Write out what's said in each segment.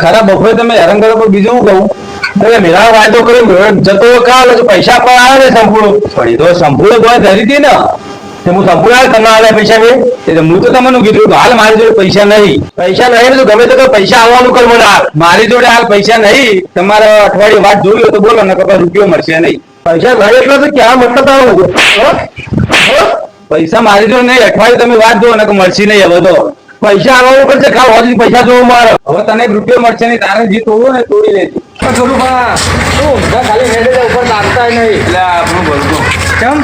ખરા બપોરે તમે હેરાન કરો પણ બીજું કહું? તમે મેળા વાયદો કર્યો જતો કાલ પૈસા પણ આવે ને સંપૂર્ણ. પણ એ તો સંપૂર્ણ કોઈ ધરી હતી ને. હું સંપૂર્ણ આવે તમને આવે પૈસા બે? એટલે હું તો તમને કીધું હાલ મારી જોડે પૈસા નહીં. પૈસા નહીં તો ગમે તો પૈસા આવવાનું કર મને હાલ. મારી જોડે હાલ પૈસા નહીં. તમારે અઠવાડિયે વાત જોઈ તો બોલો ને કપાસ રૂપિયો મળશે નહીં. પૈસા નહીં એટલે તો ક્યાં મતલબ આવું? પૈસા મારી જો નહીં અઠવાડિયે તમે વાત જો ને કે મળશે નહીં હવે તો. પૈસા આવવાનું પડશે ખાવ હજી પૈસા જોવો મારે. હવે તને એક રૂપિયો મળશે નહીં તારે જે તોડવું ને તોડી બા શું ખાલી ઉપર લાગતા નહીં. એટલે આપણું બોલતો કેમ?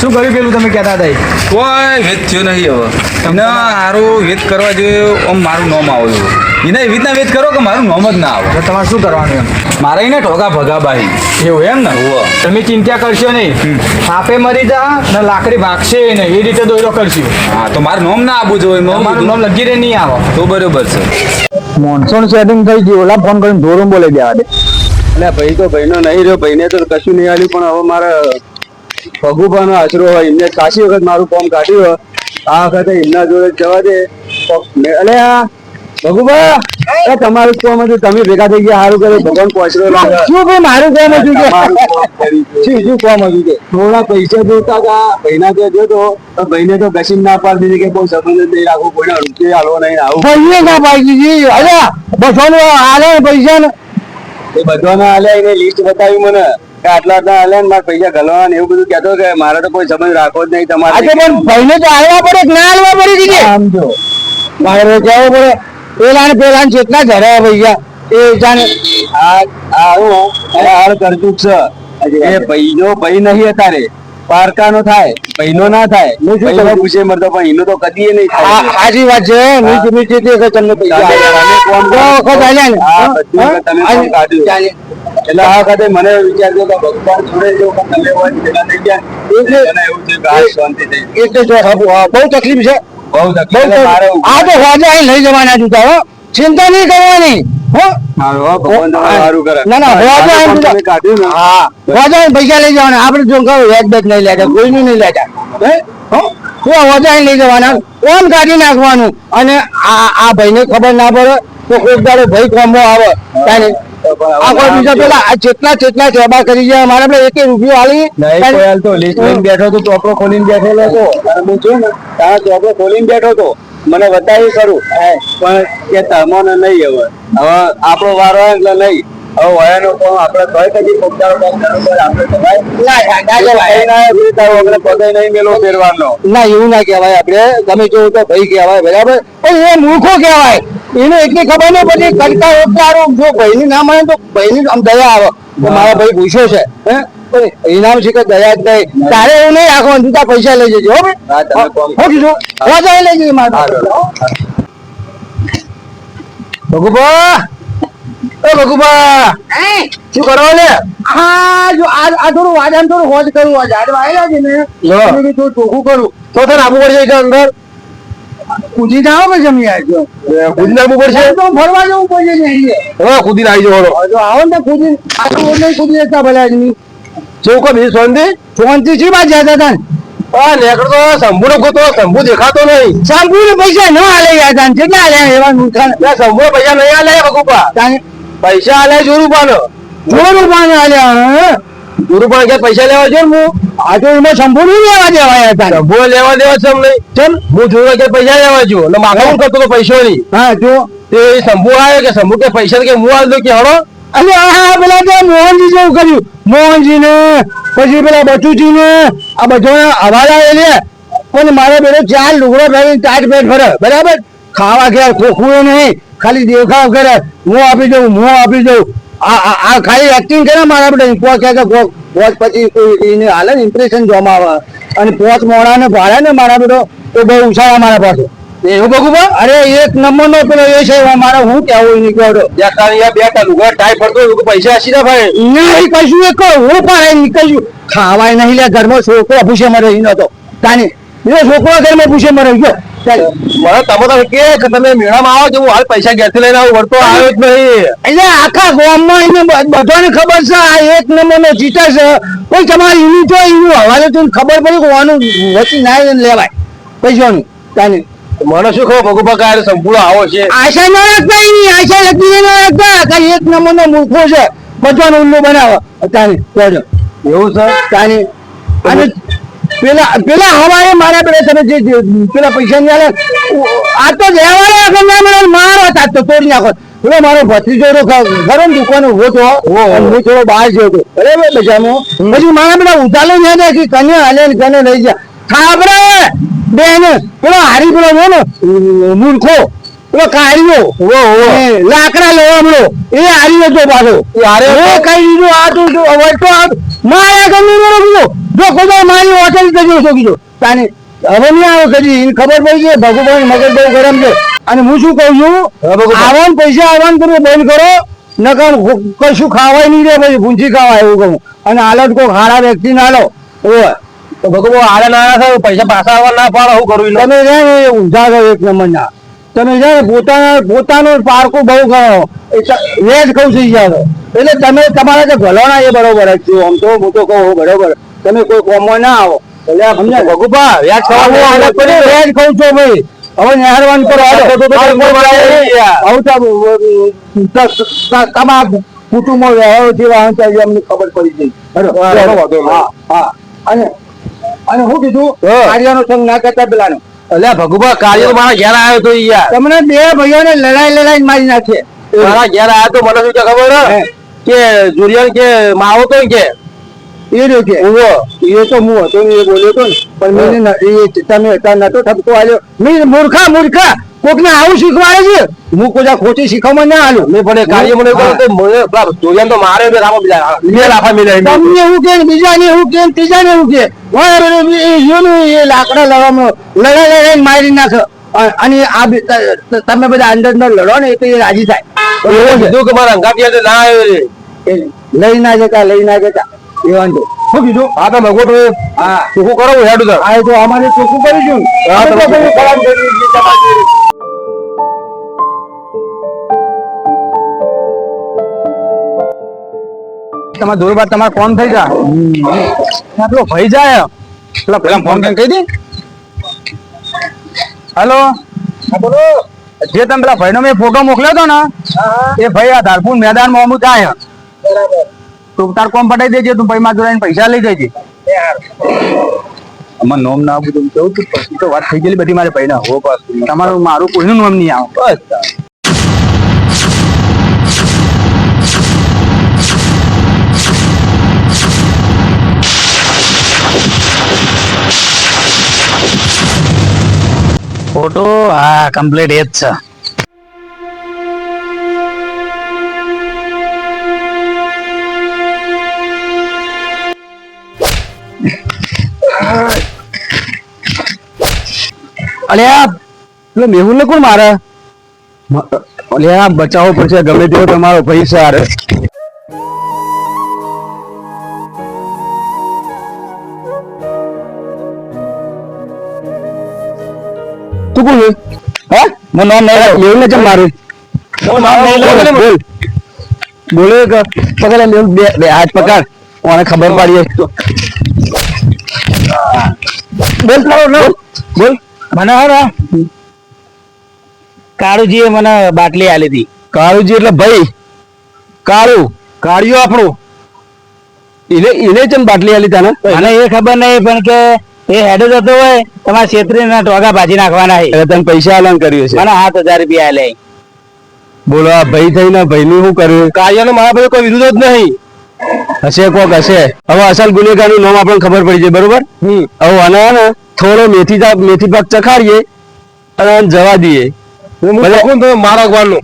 શું કર્યું પેલું તમે કહેતા હતા કોઈ વેદ થયો નહીં હવે. તમને સારું વેદ કરવા જોઈએ આમ મારું નામ આવે છે એને એવી રીતના વેદ કરો કે મારું નામ જ ના આવે? તો તમારે શું કરવાનું એમ? મારે એને ઠોકા ભગાબાઈ એવું એમ ને? હોવે. તમે ચિંતા કરશો નહીં. સાપે મરી જા ને લાકડી ભાગશે નહીં. એ રીતે દોરો કરશું હા તો મારું નામ ના આવવું જોઈએ મારું નામ લગી રે નહીં આવે. તો બરોબર છે. મોનસૂન સેટિંગ થઈ ગયું. ઓલા ફોન કરીને ધોરણ બોલે દેવા દે. એટલે ભાઈ તો ભાઈનો નહીં રહ્યો. ભાઈને તો કશું નહીં આવ્યું પણ હવે મારે ભગુભાનો આશરો હોય એમને કાશી વખત મારું ફોર્મ કાઢ્યું હોય આ વખતે એમના જોડે જવા દે. અલે આ ભગુભા એ! તમારું જ હતું તમે ભેગા થઈ ગયા સારું કરે ભગવાન પહોંચરો શું ભાઈ મારું કામ હતું કે? કામ. શું શું કામ હતું કે? થોડા પૈસા જોતા હતા ભાઈના ત્યાં જોતો તો ભાઈને તો ઘસીને ના પાડી દીધી કે બહુ સંબંધ નહીં રાખવું કોઈને રૂપિયા હાલવો નહીં આવું. ભાઈએ ના પાડી દીધી. અલ્યા બસો નું હાલે પૈસા ને એ બધાના આલ્યા એને લિસ્ટ બતાવ્યું મને. કે આટલા આટલા આલે ને મારા પૈસા ગલવાના ને એવું બધું કહેતો કે મારે તો કોઈ સંબંધ રાખવો જ નહીં આજે પણ ભાઈને તો આલવા પડે કે ના આલવા પડે કે સમજો મારે જવું પડે પેલા ને પેલા ને જેટલા ધરાયા પૈસા એ જાણે આ આવું અરે હાલ કરતું છે. એ ભાઈનો ભાઈ નહીં અત્યારે. પારકાનો થાય ભાઈનો ના થાય. ભાઈનો પૂછે મરતો પણ એનો તો કદી નહીં આ થાય સાચી વાત છે મીઠી મીઠી તમને પૈસા વખત આવ્યા ને. હા, હા? તમે કાઢ્યું? એટલે આ વખતે મને વિચાર થયો કે ભગવાન જોડે જો તમે હોય ને થઈ ગયા એટલે- એવું છે કે આ શાંતિ થઈ એટલે જો બહુ તકલીફ છે. બહુ તકલીફ આ તો વાજે અહીં લઈ જવાના જુતા હો ચિંતા નહીં કરવાની ના, ના, ને. પૈસા લઈ જવાના. આપણે જો વ્યાજ બેજ નહીં લેતા કોઈનું નહીં લેતા. હે? હો? તો રાજા અહીં લઈ જવાના. ઓમ કાઢી નાખવાનું. અને આ આ ભાઈને ખબર ના પડે તો કોઈક દાડો ભાઈ કોમો આવે. તારે આ બીજા પેલા આ જેટલા જેટલા સેવા કરી ગયા મારે આપણે એક રૂપિયો હાલી નહીં કોઈ તો લિસ્ટ લઈને બેઠો તો ચોપડો ખોલીને બેઠેલો હતો. હું જોયું ને. ત્યાં ચોપડો ખોલીને બેઠો હતો. મને બતાવી ખરું. પણ કે તમને નહીં હવે. હવે આપણો વારો એટલે નહીં. હવે વયાનો કોણ? આપણે તોય કદી પગદારો કામ આપણે તો ભાઈ ના પગે નહીં મેલો ફેરવાનો. એવું ના કહેવાય આપણે. તમે જોયું તો ભાઈ કહેવાય બરાબર? પણ એ મૂર્ખો કહેવાય. એને એટલી ખબર ને પછી કરતા વખતે હારું જો ભાઈની ના મળે તો ભાઈની આમ દયા આવે. તો મારા ભાઈ પૂછ્યો છે હે? ઇનામ છે કે દયા જ નહીં તારે એવું નહીં રાખવાનું તું તાર પૈસા લઈ જજો હો ભાઈ. હા, કીધું. રાજા લઈ જજો મારા ભગુભા! એ ભગુભા! શું કરો લે? હા જો આ આ થોડું વાજાન થોડું હોજ કરું આ ઝાડ વાયેલા છે ને. એટલે થોડું ચોખ્ખું કરું. તો તને આબુ પડશે એટલે અંદર? કૂદી જાઓ કે જમી આવજો? કૂદીને આવવું પડશે? તો ફરવા જવું પડશે ને. હવે કૂદીને આવી જવાનો. જો આવો ને કૂદી આટલું નહીં કુદી જતા ભલા આદમી શું કહો બીજું શાંતિ શાંતિ થી બાદ જતા હતા હા નેકળતો શંભુ ગોતો શંભુ દેખાતો નહીં. શંભુ ને પૈસા ન આલે યાદાન તાન કેટલા આલે એવા નુકસાન શંભુ પૈસા નહીં આલે બકુપા. પૈસા આલે જોરુપાનો જોરું પાને આલ્યા પણ કે પૈસા લેવા છે હું. આ તો એમાં નહીં લેવા દેવાય હતા શંભુ લેવા દેવા છે નહીં. ચમ હું જોવા કે પૈસા લેવા જો. અને માગા હું કરતો તો પૈસો નહીં. હા જો તે શંભુ આવ્યો કે શંભુ કે પૈસા કે હું આલ દઉં કે હળો? અરે આ પેલા તો મોહનજી જેવું કર્યું. મોહનજી ને પછી પેલા બચુજી ને આ બધા હવાલા લે પણ મારે બેટો ચાર લુગડો પહેરી ટાઈટ પેટ ફરે. બરાબર? ખાવા ઘેર ખોખું નહીં. ખાલી દેખાવ કરે. હું આપી દઉં હું આપી દઉં. આ ખાલી એક્ટિંગ કરે મારા બેટા. પોચ કે પોચ પોચ પછી એને હાલે ને ઇમ્પ્રેશન જોવામાં આવે. અને પોચ મોડા ને ભાડે ને મારા બેટો તો બહુ ઉછાળા મારા પાસે. એવું ભગુપા અરે એક નંબર નો પેલો એ છે મારે હું કેવું એની કહો યા તારી યા બે તા લુગા ટાઈ પડતો પૈસા હસી ના ભાઈ? નહીં કશું એક હું પણ નીકળ્યું ખાવાય નહીં લે ઘરમાં છોકરો પૂછે મરે ઈ નતો. કાની બીજો છોકરો ઘરમાં પૂછે મરે ગયો. મને તમે તો કે કે તમે મેળામાં આવો છો હું હાલ પૈસા ઘેરથી લઈને આવું વળતો આવ્યો જ નહીં. એટલે આખા ગામમાં એને બધાને ખબર છે આ એક નંબરનો ચીટર છે. કોઈ તમારે એનું તો એનું હવાલે તો ખબર પડી કે આનું વચી ના લેવાય. પૈસાનું તાને. મને શું ખબર ભગુભા કાંઈ સંપૂર્ણ આવો છે. આશા ના રાખતા એની આશા લખી ના રાખતા. કે એક નંબરનો મૂર્ખો છે. બધાનો ઉલ્લુ બનાવે. તાને એવું છે? તાને. અને પેલા પેલા હવાએ મારા પેલા તમે જે પેલા પૈસા ની આલે આ તો લેવાના આગળ ના મળે મારો હતા તો તોડી નાખો. પેલો મારો ભત્રીજો તો ગરમ દુકાન ઊભો તો હું થોડો બહાર ગયો હતો. બરાબર બજારમાં પછી મારા પેલા ઉતાલો ને હતા કે કને હાલે ને કને લઈ જા. ખાબરે બેન. પેલો હારી પેલો ને મૂર્ખો. પેલો ઓ ઓ લાકડા લેવા મળો. એ હારી હતો પાછો. કઈ દીધું આ તું વળતો મારા ગમે મેળો જો કોઈ મારી હોટેલ જજો છો કીધું તાને હવે નહીં આવે કદી એને ખબર પડી છે ભગવાન મગજ બહુ ગરમ છે. અને હું શું કહું છું? હા, ભગવાન. પૈસા આવવાનું કરવું બંધ કરો નકર કશું ખાવાય નહીં રે પછી ભૂંચી ખાવાય એવું કહું. અને હાલત કોઈ ખાડા વ્યક્તિ ના લો. ઓય. તો ભગુભા હારે ના થાય પૈસા પાછા આવવા ના પાડો કરવું એનું? તમે છે ને ઊંધા ગયો એક નંબર ના તમે છે ને પોતાના પોતાનું પારકું બહુ કરો વેજ કહું છું જાવ એટલે તમે તમારા જે ભલાણા એ બરોબર જ છે. આમ તો હું તો કહું બરોબર. તમે કોઈ કોમો ના આવો. એટલે ભગુભા વ્યાજ ખાવાનું છો ભાઈ. હવે નેહરવાન કરો તમારા કુટુંબો અમને ખબર પડી ગઈ. હા. હા. અને અને કીધું કાર્યનો સંગ ના કરતા પેલાનો. અલ્યા ભગુભા કાર્ય મારા ઘેર આવ્યો તો યાર. તમને બે ભાઈઓને લડાઈ લડાઈ મારી નાખે. મારા ઘેર આવ્યો તો મને શું ખબર. કે જુરિયન કે માવો તો કે? એ રહ્યો કે? એ તો હું હતો ને એ બોલ્યો તો ને. પણ મેં એ તમે હતા નતો ઠપકો આવ્યો મેં મૂર્ખા મૂર્ખા કોકને આવું શીખવાડે છે? હું કોઈ ખોટી શીખવામાં ના આલું મેં ભલે કાર્ય મને તો મને પેલા તો મારે બે રામો બીજા બે લાફા મિલાય તમને એવું કે બીજાને એવું કે ત્રીજાને એવું કે વારે એ યોનું એ લાકડા લડવામાં લડાઈ લડાઈ મારી નાખે. અને આ તમે બધા અંદર અંદર લડો ને એ તો એ રાજી થાય. એવું કીધું કે મારા અંગાટિયા ના આવ્યો રે. લઈ ના જતા લઈ ના જતા. એ વાંધો. શું કીધું? હા તો ભગવતો હા. ચોખ્ખું કરો હું હેડું તાર આ તો અમારે ચોખ્ખું કરીશું હા, તમારે. દોર બાદ તમારે કોમ થઈ જા પેલો ભાઈ જાય. પેલા પેલા ફોન કરીને કહી દે. હેલો. બોલો. જે તમે પેલા ભાઈનો મેં ફોટો મોકલ્યો હતો ને એ ભાઈ આ ધારપુર મેદાનમાં અમુક જાય. તું તાર કોમ પટાઈ દેજે તું ભાઈ માં જોડાઈને પૈસા લઈ જજે. અમાર નોમ ના બધું કેવું તું પછી તો વાત થઈ ગયેલી બધી મારે ભાઈ ના હો બસ તમારું મારું કોઈનું નોમ નહીં આવું. બસ ફોટો હા કમ્પ્લીટ એ જ છે. અલ્યા પેલો મેહુલ ને કોણ મારે? અલ્યા બચાવવો પડશે ગમે તેવો તમારો પૈસા તું કોણ હે? મો નામ નહીં મેહુલ ને કેમ મારું? બોલ, બોલ. બોલે કે પકડ મેહુલ બે બે હાથ પકડ. ઓને ખબર પડી બોલ બોલ બોલ. મને હે કાળુજીએ મને બાટલી આલી હતી. કાળુજી એટલે ભાઈ? કાળુ? કાળિયો આપણો? એને એને ચમ બાટલી આલી તાને મને એ ખબર નહીં પણ કે એ હેડ જ હતો હોય તમારા છેતરી ના ટોગા ભાજી નાખવાના છે. એટલે તને પૈસા આલન કર્યું છે. મને સાત હજાર રૂપિયા આલે બોલો આ ભાઈ થઈને ભાઈ નું શું કર્યું? કાર્યનો મારા ભાઈ કોઈ વિરોધ જ નહીં. હશે કોક હશે. હવે અસલ ગુનેગારનું નામ આપણને ખબર પડી જાય બરોબર? હવે આના હે ને થોડો મેથી મેથી પાક ચખાડીએ અને જવા દઈએ. મારા ગવાનું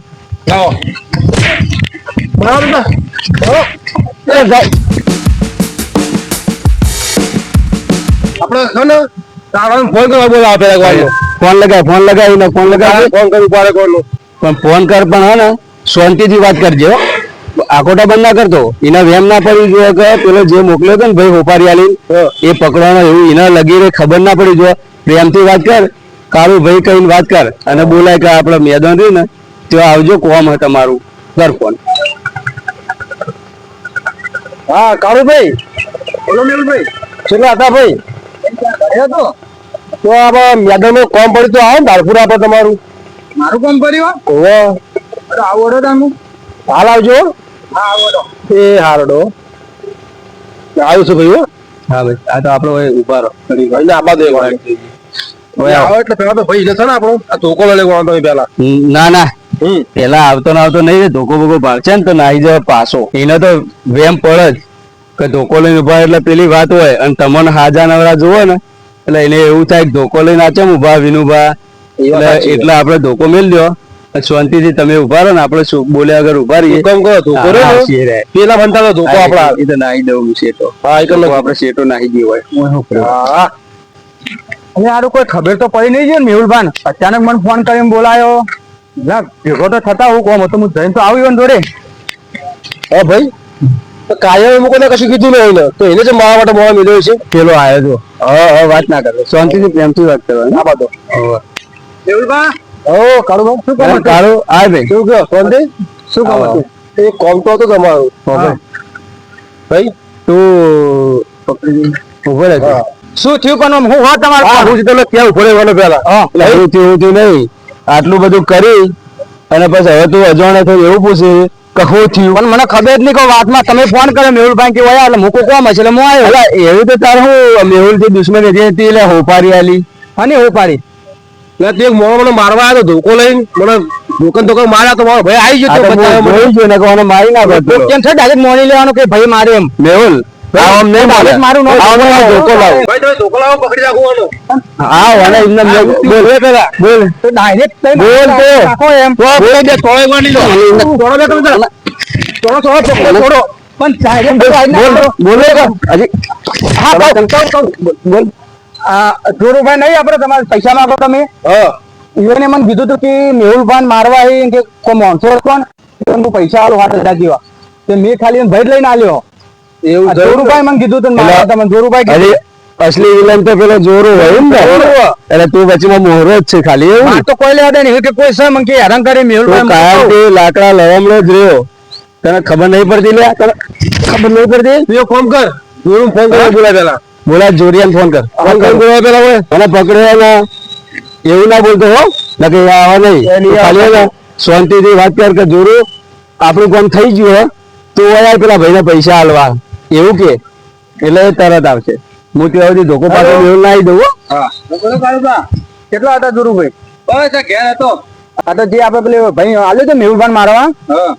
આપણે ફોન કરવા બોલાવો પેલા ફોન લગાય ફોન લગાવીને ફોન લગાવી ફોન કર્યું પારે કોનું પણ ફોન કર પણ હે ને શાંતિથી વાત કરજે હો. આકોટા બંધ ના કરતો. એના વેમ ના પડી જોઈએ કે પેલો જે મોકલ્યો હતો ને ભાઈ હોપારી આલી એ પકડવાનો એવું એના લગી રે ખબર ના પડી જોઈએ પ્રેમથી વાત કર કાળુ ભાઈ કહીને વાત કર. અને બોલાય કે આપણે મેદાન રહ્યું ને ત્યાં આવજો કોમ હે તમારું. કર ફોન હા કાળુ ભાઈ. બોલો મેલભાઈ છેલ્લા હતા ભાઈ? તો? તો આપણે મેદાનમાં કોમ પડ્યું તો આવો ધારપુર આપે તમારું. મારું કોમ પડ્યું ઓહો. આવો તમે. હાલ આવજો. એ હારડો. આવ્યું છે ભાઈ હા? ભાઈ આ તો આપડે ઊભા રહો. એટલે આબા દે આવો. એટલે પેલા તો ભાઈ ને આપણો? આ ધોકો લઈ લેવાનો તમે પેલા ના ના. પેલા આવતો ના આવતો નહીં ધોકો બોકો ભાગશે ને તો નાહી જાય પાછો. એને તો વેમ પડે જ કે ધોકો લઈને ઊભા એટલે પેલી વાત હોય. અને તમને હાજા નવરા જુઓ ને એટલે એને એવું થાય કે ધોકો લઈને આચમ ઊભા વિનુભા. એટલે એટલે આપણે ધોકો મેલ દો શાંતિથી તમે ઊભા રહો ને આપણે બોલ્યા આગળ ઊભા રહીએ? હુકમ કહો? શેરે. પેલા બનતા તો ધોકો આપડા એ તો નાહી દઉં શેટો હા એ કલાક આપણે શેટો નાહી ગયો હોય. હા અને આરું કોઈ ખબર તો પડી નહીં છે ને મેહુલભાન? અચાનક મને ફોન કરીને બોલાયો. ના ભેગો તો થતા હું કોમ હતો હું જઈને તો આવ્યો ને જોડે હા ભાઈ. કાયો કાયમ એમ કોને કશું કીધું નહીં તો એને જ મારા માટે મોડા મેળવ્યો છે. પેલો આવ્યો તો. હા હા વાત ના કરો. શાંતિથી પ્રેમથી વાત કરવાની. ના બધો મેહુલભા ઓ કાળુ ભાઈ શું કામ કાળુ આ ભાઈ શું કહો? શાંતિ શું કામ હતું? એ કોમ તો હતું તમારું. ભાઈ? તું ઊભો રહે શું થયું પણ હું હોત તમારો હું તમને ક્યાં ઊભો રહેવાનો પેલા એટલે એવું થયું થયું નહીં. આટલું બધું કરી અને પછી હવે તું અજાણે થયું એવું પૂછે કહો થયું. પણ મને ખબર જ નહીં કે વાતમાં. તમે ફોન કર્યો મેહુલભાઈ કે વયા એટલે મૂકું કોમ હશે એટલે હું આવ્યો. એવી તો તારે હું મેહુલથી દુશ્મની હતી એટલે હોપારી આલી. અને હું એટલે તે મોણો મને મારવા આવ્યો ધોકો લઈને મને ધોકન ધોકન માર્યા તો મારો ભાઈ આવી ગયો તો જોઈ જોઈને કે મને. મારી ના તો કેમ છે ડાયરેક્ટ મોની લેવાનું કે ભાઈ મારે એમ? મેહુલ આવ અમને direct મારું. નામ- આવ મને ધોકો લાવો. ભાઈ તમે ધોકો લાવો પકડી રાખવાનો હા અને એમને મેં- બોલ. પેલા. બોલ. તો ડાયરેક્ટ તમે બોલ તો. રાખો એમ. તો બોલ દે તોય મારી લો. છોડો બે તમે થોડો થોડો પકડો છોડો પણ direct બોલ બોલો. હજી હા કહું. બોલ. આ ધોરુભાઈ નહીં આપડે તમારે પૈસા માંગો તમે. એને મને કીધું હતું કે મેહુલભાઈ મારવા આવી કે કોઈ માણસો કોણ હું પૈસા આલો હાથ હજાર જેવા. તે મેં ખાલી ભાઈ ભેટ લઈને આલ્યો. એવું આ ધોરુભાઈ મને કીધું હતું મારા તમે ધોરુભાઈ કીધું. અસલી વિલન તો પેલો જોરો હોય ને. એટલે તું પછી મોહરો જ છે ખાલી એવું તો કોઈ લેવા દે નહીં કે કોઈ છે મને કે હેરાન કરી મેહુલભાઈ કાયમ લાકડા લવામણો જ રહ્યો. તને ખબર નહીં પડતી લે? તને ખબર નહીં પડતી? ફોન કર જોરું ફોન કરવા બોલા પેલા બોલા જોરિયાન ફોન કર. ફોન કર. બોલા પેલા હોય મને પકડ્યો ને એવું ના બોલતો હો. નકે આવા નહીં. ખાલી ને શાંતિથી વાત કર કે જોરું આપણું કામ થઈ ગયું હે. તું યાર પેલા ભાઈને પૈસા આલવા. એવું કે. એટલે તરત આવશે. હું ત્યાં સુધી ધોકો પાડો એવું ના આવી દઉં હો. કેટલા હતા ધોરુભાઈ બસ આ ઘેર હતો. આ તો જે આપણે પેલે ભાઈ આલ્યો તો મેહુલભાઈ મારવા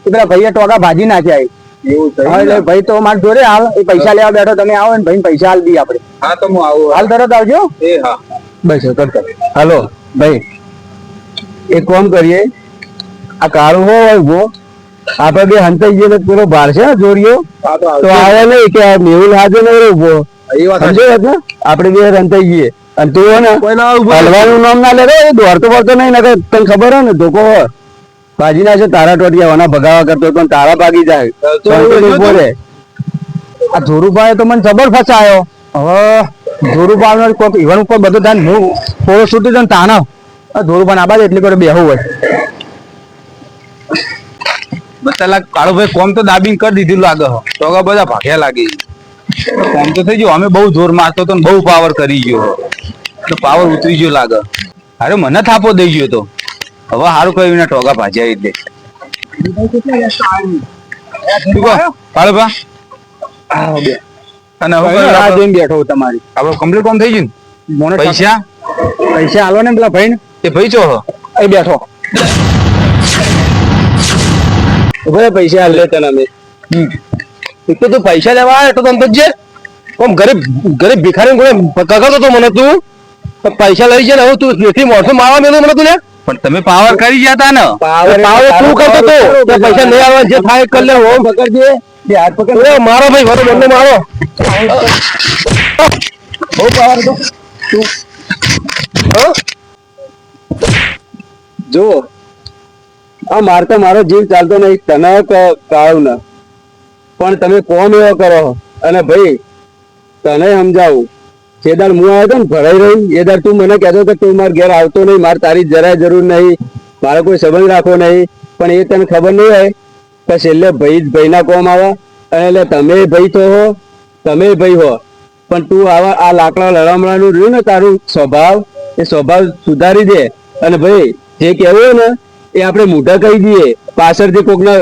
પેલા ભાઈએ ટોકા ભાજી નાખ્યા એટલે ભાઈ તો માર જોડે હાલ એ પૈસા લેવા બેઠો તમે આવો ને ભાઈ પૈસા હાલ દી આપડે હા તો હું આવું. હાલ તરત આવજો. એ હા. બસ કર કર. હાલો ભાઈ એક કામ કરીએ. આ કાળું હોય ઊભો. આપડે બે હંતાઈ જઈએ પેલો ભાર છે જોરિયો તો આવે નહીં કે મેહુલ હાજર નહીં ઊભો. એ વાત સમજો આપડે બે હંતાઈ જઈએ. અને તું ને હલવાનું નામ ના લે દોડતો પડતો નહીં નકર તને ખબર હોય ને ધોકો હોય. ભાજી ના છે તારા ટોટિયા વાના ભગાવા કરતો પણ તારા ભાગી જાય. તો ઊભો. આ ધોરુભાઈ તો મને જબર ફસાયો. હવે ધોરુભાઈ કોઈક ઇવન ઉપર બધું ધ્યાન હું થોડો છૂટી જાય તાના. ધોરુભાઈ આ બાજુ એટલી કોઈ બેહવું હોય. બચાલા કાળુભાઈ કોમ તો દાબીને કરી દીધું લાગે તો બધા ભાગ્યા લાગે. તો કોમ તો થઈ ગયું. અમે બહુ જોર મારતો તો બહુ પાવર કરી ગયો. તો પાવર ઉતરી ગયો લાગે. અરે મને થાપો દઈ ગયો તો. હવે સારું કહ્યું ને ટોગા એટલે શું કહો કાળુભા અને હવે રાહ જોઈને બેઠો તમારી. કમ્પ્લીટ કોમ થઈ ગયું મને પૈસા? પૈસા આલો ને પેલા ભાઈ એ ભાઈ છો હો. એ બેઠો. ભાઈ પૈસા લે તને અમે. એક તો તું પૈસા લેવા આવ્યો તો તને જે આમ ગરીબ ગરીબ ભિખારી કોને કગરતો તો મને તું. પૈસા લઈ જાય ને હવે તું જેથી માણસો મારવા મેલું મને તું લે પણ તમે પાવર કરી ગયા હતા ને. પાવર તું કરતો તો કે પૈસા લઈ આવવા જે થાય કર લે ઓમ. પકડજે બે હાથ પકડ ઓ મારો ભાઈ મારો બંને મારો. બહુ પાવર તો તું. હા? આ મારતો મારો જીવ ચાલતો નહીં તને કાળું ના. પણ તમે કોમ એવો કરો અને ભાઈ તને સમજાવું. જે દાડ હું આવ્યો હતો ને ભરાઈ રહી એ દાડ તું મને કહેતો કે તું મારા ઘેર આવતો નહીં, મારે તારી જરાય જરૂર નહીં, મારે કોઈ સંબંધ રાખવો નહીં. પણ એ તને ખબર નહીં હોય કે છેલ્લે ભાઈ જ ભાઈના કોમ આવે. અને એટલે તમે ભાઈ તો હો, તમે ભાઈ હો. પણ તું આવા આ લાકડા લડામણાનું રહ્યું ને તારું સ્વભાવ, એ સ્વભાવ સુધારી દે. અને ભાઈ, જે કહેવું હોય ને, એ આપણે મોઢા કહી દઈએ. પાછળથી કોકના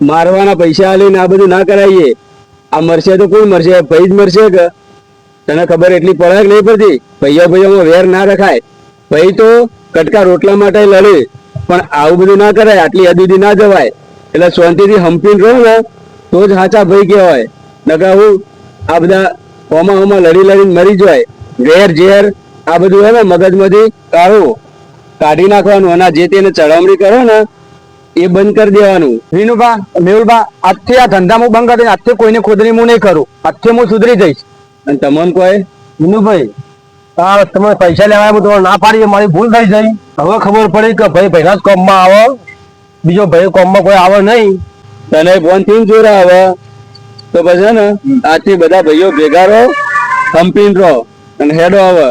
મારવાના પૈસા આલીને આ બધું ના કરાવીએ આ મરશે તો કોઈ મરશે, ભાઈ જ મરશે કે? તને ખબર એટલી પડે નહીં પડતી? ભૈયા ભૈયામાં વેર ના રખાય. ભાઈ તો કટકા રોટલા માટે લડે. પણ આવું બધું ના કરાય, આટલી હદ ના જવાય. એટલે શાંતિથી હંપીને રહો ને, તો જ સાચા ભાઈ કહેવાય. નકા હું આ બધા હોમાં હોમાં લડી લડીને મરી જાય. વેર ઝેર આ બધું હે ને, મગજમાંથી કાઢવું કાઢી નાખવાનું. અને જે તેને ચડામણી કરો ને, એ બંધ કરી દેવાનું. વિનુભા મેહુલભા, આજથી આ ધંધા હું બંધ કરી આજથી કોઈને ખોદરી હું નહીં કરું. આજથી હું સુધરી જઈશ. અને તમને કોઈ? મીનુભાઈ હા તમે પૈસા લેવા હું તમને ના પાડી મારી ભૂલ થઈ જઈ હવે ખબર પડી કે ભાઈ ભાઈના જ કોમમાં આવો. બીજો ભાઈ કોમમાં કોઈ આવે નહીં. તને ફોનથી જોરા હવે? તો પછી ને આથી બધા ભાઈઓ ભેગા રહો હંપીને રહો અને હેડો હવે.